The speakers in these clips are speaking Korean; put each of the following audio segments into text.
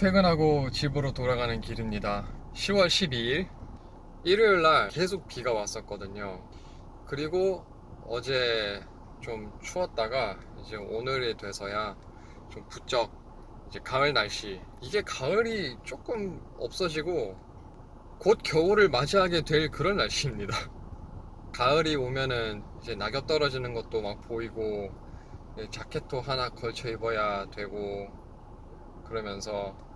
퇴근하고 집으로 돌아가는 길입니다. 10월 12일 일요일 날 계속 비가 왔었거든요. 그리고 어제 좀 추웠다가 이제 오늘이 돼서야 좀 부쩍 이제 가을 날씨. 이게 가을이 조금 없어지고 곧 겨울을 맞이하게 될 그런 날씨입니다. 가을이 오면은 이제 낙엽 떨어지는 것도 막 보이고 이제 자켓도 하나 걸쳐 입어야 되고 그러면서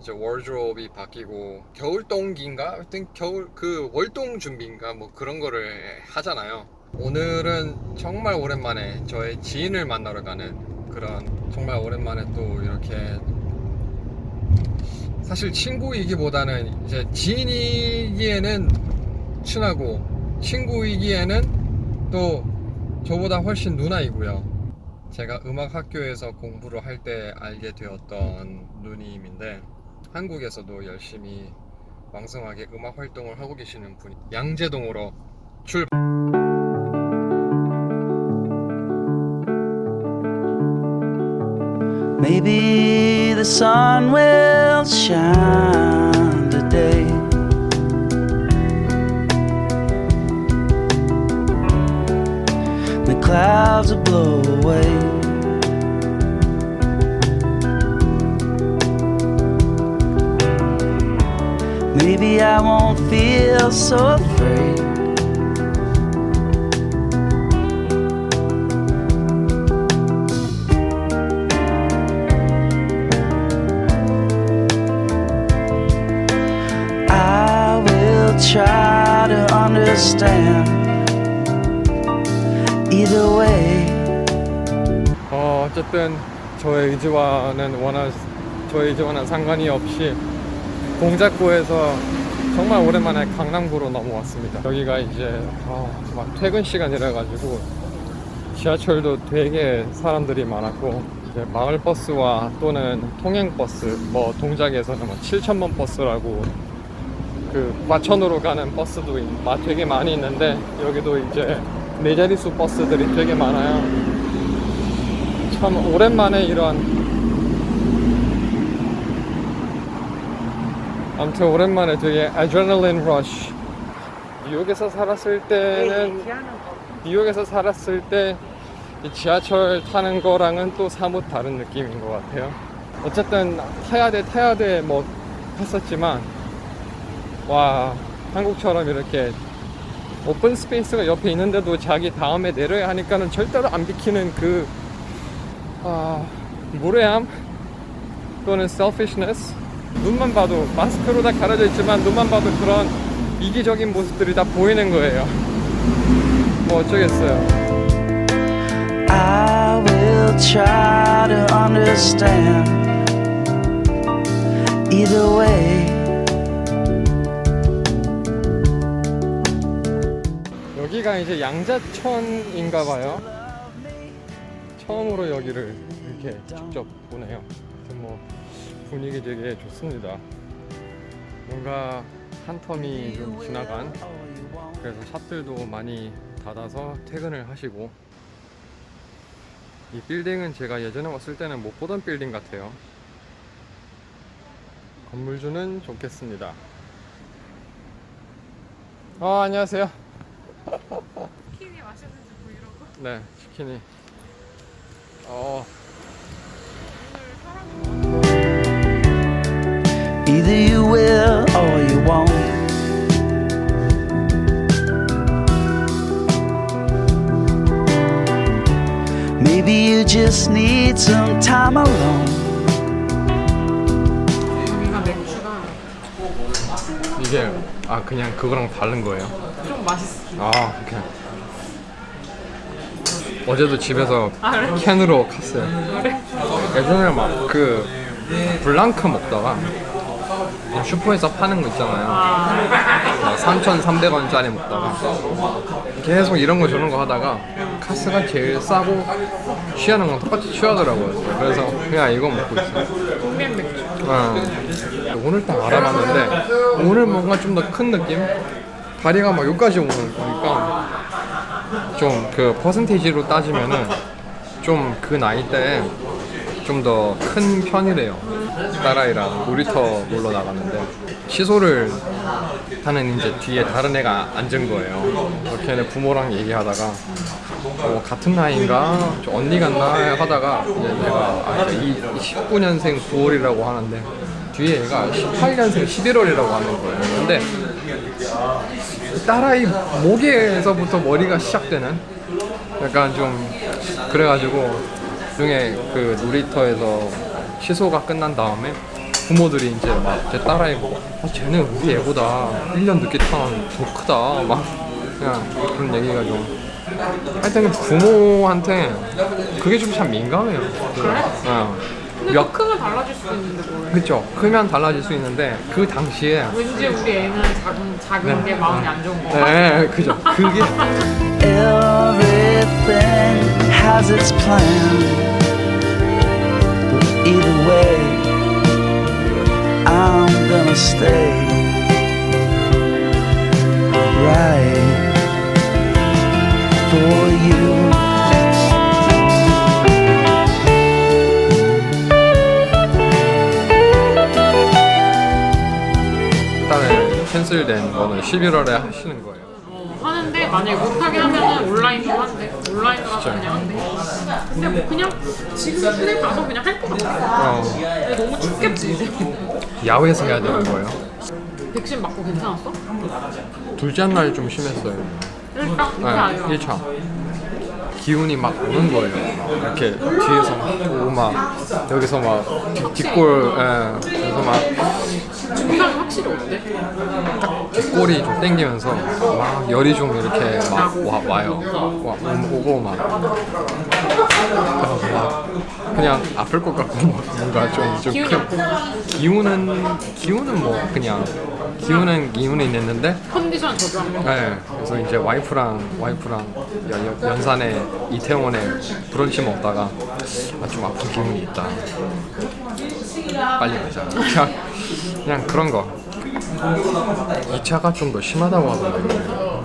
이제 월드롭이 바뀌고 겨울 동기인가? 하여튼 겨울 그 월동 준비인가 뭐 그런 거를 하잖아요. 오늘은 정말 오랜만에 저의 지인을 만나러 가는 그런 정말 오랜만에 또 이렇게 사실 친구이기보다는 이제 지인이기에는 친하고 친구이기에는 또 저보다 훨씬 누나이고요. 제가 음악 학교에서 공부를 할 때 알게 되었던 누님인데 한국에서도 열심히 왕성하게 음악 활동을 하고 계시는 분이 양재동으로 출 Maybe the sun will shine today. The clouds will blow away. Maybe I won't feel so afraid. I will try to understand. Either way. 어, 어쨌든 저의 의지와는 원한 저의 의지와는 상관이 없이 동작구에서 정말 오랜만에 강남구로 넘어왔습니다. 여기가 이제 어, 막 퇴근 시간이라 가지고 지하철도 되게 사람들이 많았고 마을 버스와 또는 통행 버스 뭐 동작에서는 뭐 7천번 버스라고 그 과천으로 가는 버스도 되게 많이 있는데 여기도 이제 네 자릿수 버스들이 되게 많아요. 참 오랜만에 이런 아무튼 오랜만에 되게 아드레날린 러쉬 뉴욕에서 살았을 때는 뉴욕에서 살았을 때이 지하철 타는 거랑은 또 사뭇 다른 느낌인 것 같아요. 어쨌든 타야 돼 타야 돼 뭐 했었지만 와 한국처럼 이렇게 오픈 스페이스가 옆에 있는데도 자기 다음에 내려야 하니까는 절대로 안 비키는 그 아, 무례함 또는 selfishness 눈만 봐도 마스크로 다 가려져 있지만 눈만 봐도 그런 이기적인 모습들이 다 보이는 거예요. 뭐 어쩌겠어요. I will try to understand. Either way. 여기가 이제 양자천인가 봐요. 처음으로 여기를 이렇게 직접 보네요. 뭐 분위기 되게 좋습니다. 뭔가 한 텀이 좀 지나간 그래서 샵들도 많이 닫아서 퇴근을 하시고 이 빌딩은 제가 예전에 왔을 때는 못 보던 빌딩 같아요. 건물주는 좋겠습니다. 어, 안녕하세요. 치킨이 맛있는지 보이려고 네, 치킨이. 어, Either you will or you won't. Maybe you just need some time alone. 이게 아 그냥 그거랑 다른 거예요. 좀 맛있어 아, 그냥 어제도 집에서 아, 그래? 캔으로 갔어요. 그래? 예전에 막 그 블랑크 먹다가 슈퍼에서 파는 거 있잖아요. 아 3,300원짜리 먹다가 계속 이런 거 저런 거 하다가 카스가 제일 싸고 취하는 건 똑같이 취하더라고요. 그래서 그냥 이거 먹고 있어요. 동면 맥주 어. 오늘 딱 알아봤는데 오늘 뭔가 좀 더 큰 느낌? 다리가 막 여기까지 오는 거니까 좀 그 퍼센테이지로 따지면은 좀 그 나이 때 좀 더 큰 편이래요. 딸아이랑 놀이터 놀러 나갔는데 시소를 하는 이제 뒤에 다른 애가 앉은 거예요. 걔네 부모랑 얘기하다가 어, 같은 나이인가 저 언니 같나 하다가 이제 내가 아, 이 19년생 9월이라고 하는데 뒤에 얘가 18년생 11월이라고 하는 거예요. 근데 딸아이 목에서부터 머리가 시작되는 약간 좀 그래가지고 중에 그 놀이터에서 시소가 끝난 다음에 부모들이 이제 막 제 딸아이 보고 아, 쟤는 우리 애보다 1년 늦게 태어난 더 크다 막 그냥 그런 얘기가 좀 하여튼 부모한테 그게 좀 참 민감해요 그래? 어. 근데 몇 또 크면 달라질 수도 있는데 뭘. 그쵸 크면 달라질 수 있는데 그 당시에 왠지 우리 애는 작은, 작은 네. 게 마음이 안 좋은 거. 네 그죠 그게 either way, I'm gonna stay right for you. 일단은 캔슬된 거는 11월에 하시는 거예요 어, 만약에 못하게 하면은 온라인으로 한대. 온라인으로 가서 그냥 한대. 근데 뭐 그냥 지금 시내 가서 그냥 할 것 같아. 어, 근데 너무 춥겠지 이제. 야외에서 해야 되는 거예요 백신 맞고 괜찮았어? 둘째 날 좀 심했어요 일단 네, 그게 아니라. 1차 기운이 막 오는 거예요 이렇게 뒤에서 막 오고 막 여기서 막 뒷, 뒷골 예, 그래서 막 증상이 확실히 어때? 뒷골이 좀 땡기면서 막 열이 좀 이렇게 막 와, 와요 와, 오- 오고 막 그래서 막 그냥 아플 것 같고 막 뭔가 좀 좀 기운이 없고 기운은 기운은 뭐 그냥 기운은 기운이 있는데 컨디션 저조한 거. 네, 그래서 이제 와이프랑 와이프랑 연, 연- 연산에 이태원에 브런치 먹다가 아, 좀 아픈 기운이 있다. 빨리 가자. 그냥, 그냥 그런 거. 2차가 좀 더 심하다고 하던데.